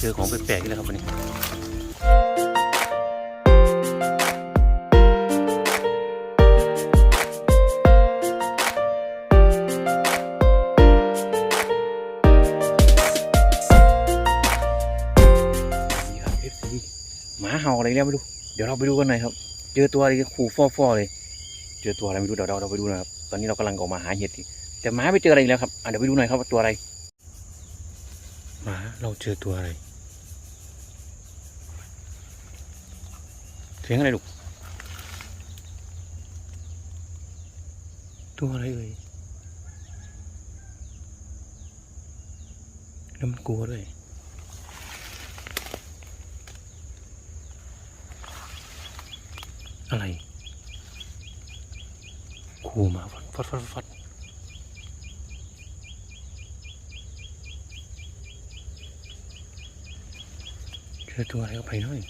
เจอของแปลกๆอีกแล้วครับวันนี้มีครับ FC หมาเห่าอะไรแล้วไม่รู้ เดี๋ยวเราไปดูกันหน่อยครับ เจอตัวอะไรขู่ฟอๆเลย เจอตัวอะไรไม่รู้เดี๋ยวเราเราไปดูนะครับ ตอนนี้เรากำลังออกมาหาเห็ดแต่หมาไปเจออะไรอีกแล้วครับเดี๋ยวไปดูหน่อยครับว่าตัวอะไร หมาเราเจอตัวอะไร เสียงอะไรลูก ตัวอะไรเอ่ยแล้วมันกลัวด้วยอะไรขู่มาฟัดฟัดฟัดฟัด จอตัวอะไรก็ไปหน่อย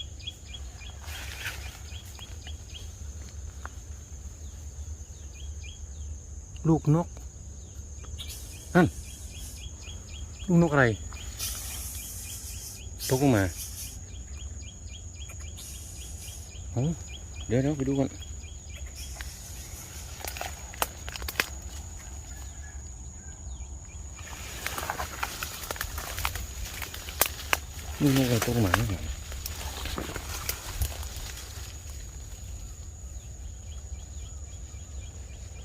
ลูกนก นั่น ลูกนกอะไร ตกลงมา เดี๋ยวเดี๋ยวไปดูกัน นกอะไรตกลงมาเนี่ย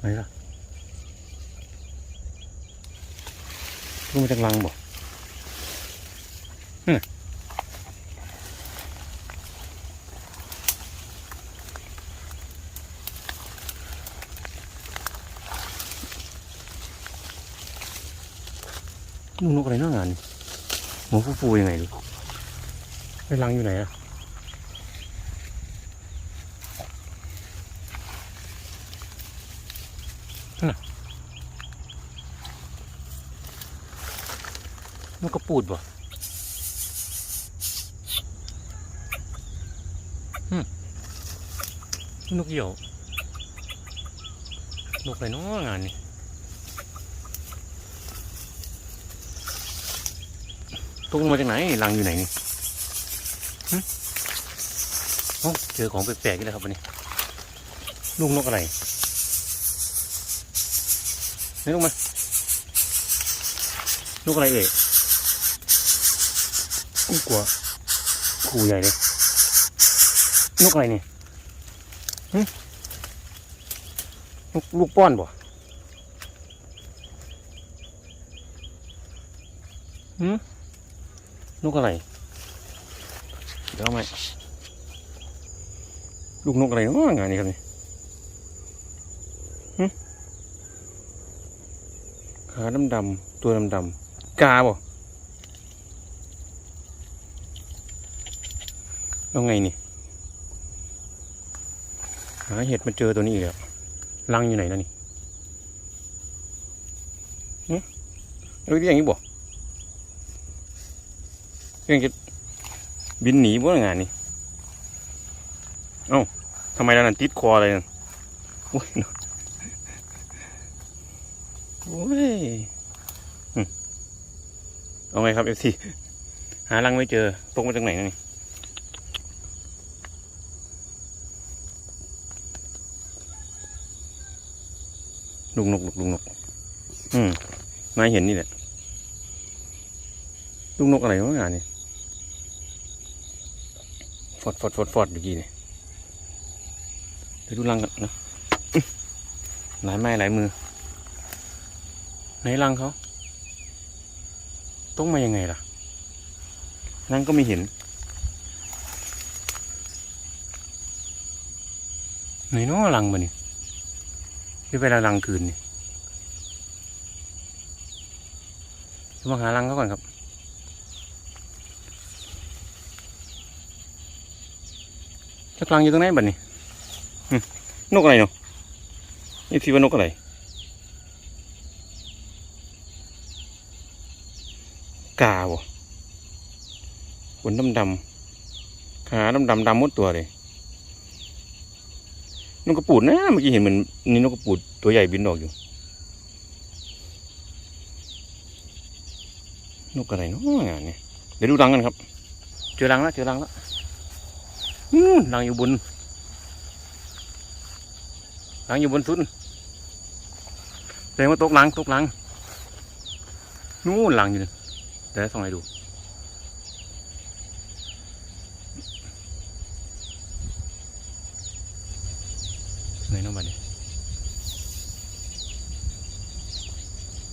ไหนล่ะลูกมาจากรังบ่นี่นกนกอะไรเน่างานนี่หัวฟูๆยังไงดู ไอ้รังอยู่ไหนอะนั่นน่ะนกกระปูดบ่นกเหยี่ยวนกอะไรนาะงานนี่ตกลงมาจากไหนรังอยู่ไหนนี่ เจอของแปลกๆอีกแหล้วครับวันนี้ ลูกนกอะไรนี่ลูกมาลูกอะไรเอ่ยกลัวขู่ใหญ่เลยนกอะไรเนี่ยนกลูกป้อนบ่หืมนกอะไร เดี๋ยวไหมลูกนกอะไรเนาะงานนี้ครับนี่ขาดำดำตัวดำดำกาบ่แล้วไงนี่ หาเห็ดมาเจอตัวนี้อีกแล้วรังอยู่ไหนแล้วนี่หึแล้วที่อย่างนี้บ่ยังจะ บินหนีบ่งานนี่เอ้าทำไมแล้วนั่นติดคออะไรนั่นโอ้ยโอ้ยเอาไงครับเอฟซีหารังไม่เจอตกมาจากไหนนี่ลูกนกลูกลูกนก อืมนายเห็นนี่แหละลูกนกอะไรวะงานนี่ ฟอดฟอดฟอดฟอดเมื่กี้นี่เดี๋ยวดูรังกันนะหลายไม้หลายมือไหนรังเขาต้องมายังไงล่ะรังก็ไม่เห็นไหนน้อรังมานี่ที่เวลารังคืนนี่มาหารังเขาก่อนครับ จะรังอยู่ตรงไหนบัดนี้นกอะไรเนาะนี่ที่ว่านกอะไรกาบ่ขนดำดำขาดำดำดำมดตัวเลยนกกระปูดนะเมื่อกี้เห็นเหมือนนี่นกกระปูดตัวใหญ่บินออกอยู่ นกอะไรเนาะงานเนี่ยเดี๋ยวดูรังกันครับ เจอรังแล้วเจอรังแล้ว นู่นรังอยู่บนรังอยู่บนสุดแสดงว่าตกรังตกรังนู่นรังอยู่เดี๋ยวส่องให้ดูไหนน้องบัดนี้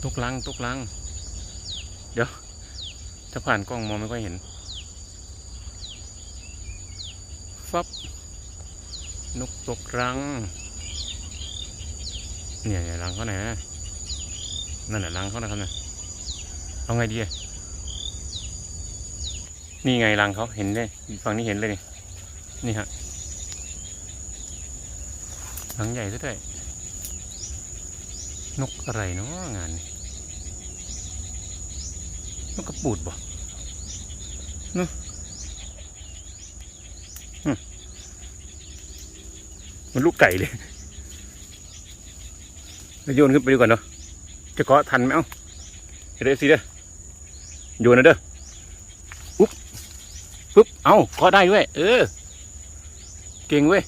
ตกรังตกรัง เดี๋ยว ถ้าผ่านกล้องมองไม่ค่อยเห็น ฟับนกตกรัง เนี่ยรังเขาไหนนะนั่นแหละรังเขานะครับนะเอาไงดีอะนี่ไงรังเขาเห็นเลยฝั่งนี้เห็นเลย นี่นี่ฮะรังใหญ่ซะด้วยนกอะไรเนาะงานนี้นกกระปูดบ่เนอะอืม มันลูกไก่เลยแล้วโยนขึ้นไปดูก่อนเนาะจะเกาะทันไหมเอ้าเห็นได้สิเด้อโยนนะเด้อปุ๊บปุ๊บเอ้าเกาะได้ด้วย เออ เก่งเว้ย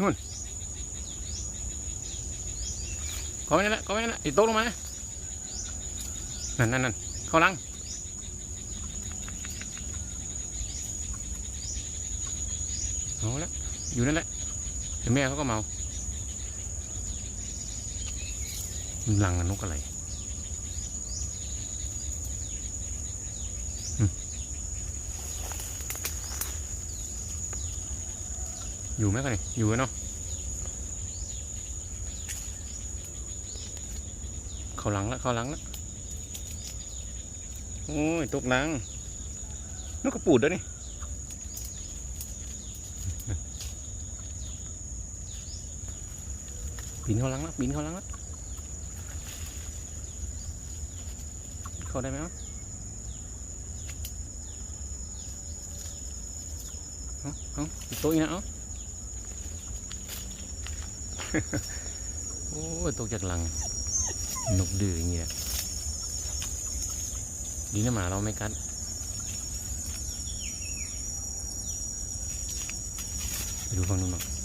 นู่นเกาะไม่ได้ละเกาะไม่ได้ละอีโต๊ะลงมานั่นนั่นนั่นเข้าลังเอาละอยู่นั่นแหละ แม่เขาก็เมามันลังนกอะไรอยู่ไหมกันนี่อยู่เนาะเขาหลังแล้วเขาหลังแล้วโอ้ยตกหลังนกกระปูดด้วยนี่ ปีนเข้าลังแล้วปีนเข้าลังแล้วเข้าได้ไหมวะเอาเอาต๊ะอีกนะเอาโอ้ยตกจากหลังนกดื้ออย่างเงี้ยดีนะหมาเราไม่กัดไปดูฝั่งนู้นบ้า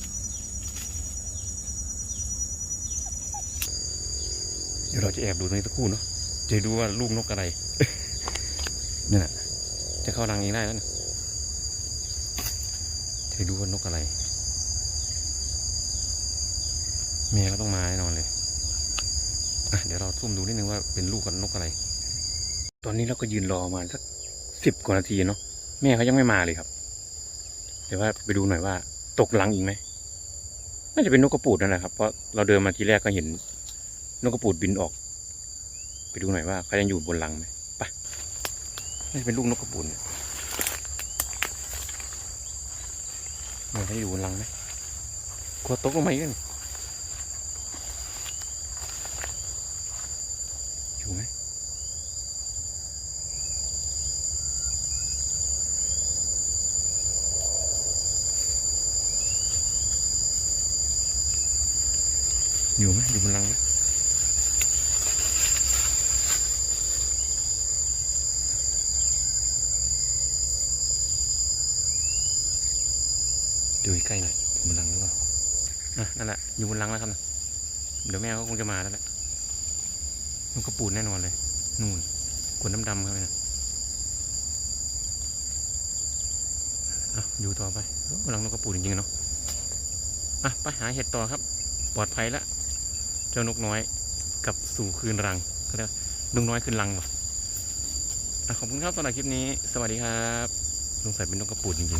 เดี๋ยวเราจะแอบดูตรงนี้สักครู่เนาะจะดูว่าลูกนกอะไรนี่นแหละจะเข้ารังเองได้แล้วนะจะดูว่านกอะไรแม่ก็ต้องมาแน่นอนเลยอะเดี๋ยวเราซุ่มดูนิดนึงว่าเป็นลูกกับนกอะไร ตอนนี้เราก็ยืนรอมาสักสิบกว่านาทีเนาะแม่เขายังไม่มาเลยครับ เดี๋ยวว่าไปดูหน่อยว่า ตกรังอีกไหมน่าจะเป็นนกกระปูดนั่นแหละครับเพราะเราเดินมาทีแรกก็เห็น นกกระปูดบินออก ไปดูหน่อยว่าเขายังอยู่บนรังไหมไปน่เป็นลูกนกกระปูดเนี่ยมันจะอยู่บนรังไหมกลัวตกลงมาอีกนอยู่ไหมอยู่ไหมอยู่บนรังไหม ใกล้หน่อยอยู่บนรังหรือเปล่าอะนั่นแหละอยู่บนรังแล้วครับนะเดี๋ยวแม่ก็คงจะมาแล้วแหละนกกระปูดแน่นอนเลย นู่นขนดำๆครับเนะอะอยู่ต่อไปโอ้รังนกกระปูจริงๆเนาะอะไปหาเห็ดต่อครับ ปลอดภัยแล้วเจ้านกน้อยกับสู่คืนรังก็ได้นกน้อยคืนรังว่ะอะขอบคุณครับสำหรับคลิปนี้ สวัสดีครับลุงใส่เป็นนกกระปูจริงๆ